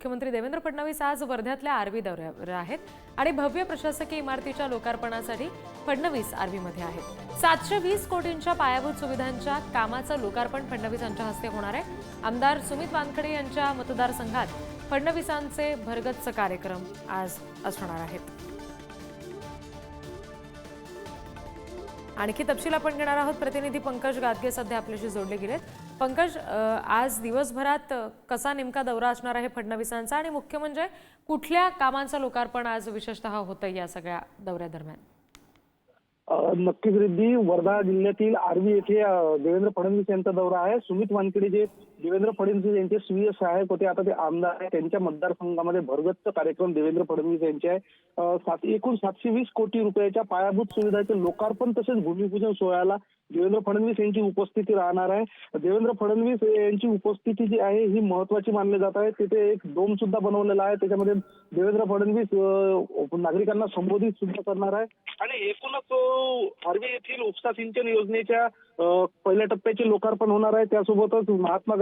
मुख्यमंत्री देवेंद्र फडणवीस आज वर्ध्यातल्या आर्वी दौऱ्यावर आहेत आणि भव्य प्रशासकीय इमारतीच्या लोकार्पणासाठी फडणवीस आर्वीमध्ये आहेत. सातशे वीस कोटींच्या पायाभूत सुविधांच्या कामाचं लोकार्पण फडणवीस यांच्या हस्ते होणार आहे. आमदार सुमित वानखडे यांच्या मतदारसंघात फडणवीसांचे भरगच्च कार्यक्रम आज असणार आहेत. आणखी तपशील आपण घेणार आहोत. प्रतिनिधी पंकज गादगे सध्या आपल्याशी जोडले गेलेत. पंकज आज दिवसभरात कसा नेमका दौरा असणार आहे फडणवीसांचा? आणि मुख्य म्हणजे कुठल्या कामांचं लोकार्पण आज विशेषतः होतं या सगळ्या दौऱ्यादरम्यान? नक्कीच रिद्धी वर्धा जिल्ह्यातील आर्वी येथे देवेंद्र फडणवीस यांचा दौरा आहे. सुमित वानखेडे जे देवेंद्र फडणवीस यांचे स्वीय सहाय्यक होते आता ते आमदार आहे त्यांच्या मतदारसंघामध्ये भरगच्च कार्यक्रम देवेंद्र फडणवीस यांचे आहे. सात एकूण सातशे वीस कोटी रुपयाच्या पायाभूत सुविधाचे लोकार्पण तसेच भूमिपूजन सोहळ्याला देवेंद्र फडणवीस यांची उपस्थिती राहणार आहे. देवेंद्र फडणवीस यांची उपस्थिती जी आहे ही महत्वाची मानली जात आहे. तिथे एक डोम सुद्धा बनवलेला आहे. त्याच्यामध्ये देवेंद्र फडणवीस नागरिकांना संबोधित सुद्धा करणार आहे. आणि एकूणच अ, येथील उपसा सिंचन योजनेच्या पहिल्या टप्प्याचे लोकार्पण होणार आहे. त्यासोबतच महात्मा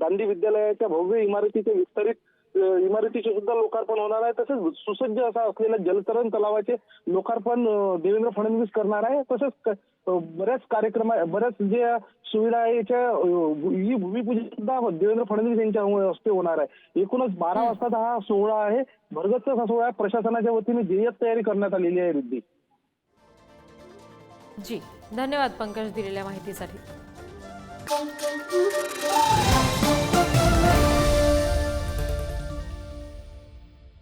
गांधी विद्यालयाच्या भव्य इमारतीचे विस्तारित इमारतीचे सुद्धा लोकार्पण होणार आहे. तसेच सुसज्ज असा असलेल्या जलतरण तलावाचे लोकार्पण देवेंद्र फडणवीस करणार आहे. तसेच बऱ्याच कार्यक्रम बऱ्याच जे सुविधा आहे याच्या ही भूमिपूजन सुद्धा देवेंद्र फडणवीस यांच्या हस्ते होणार आहे. एकूणच बारा वाजता हा सोहळा आहे. भरगच्च असा सोहळा. प्रशासनाच्या वतीने जय्यत तयारी करण्यात आलेली आहे रिद्धी. जी. धन्यवाद पंकज दिलेल्या माहितीसाठी.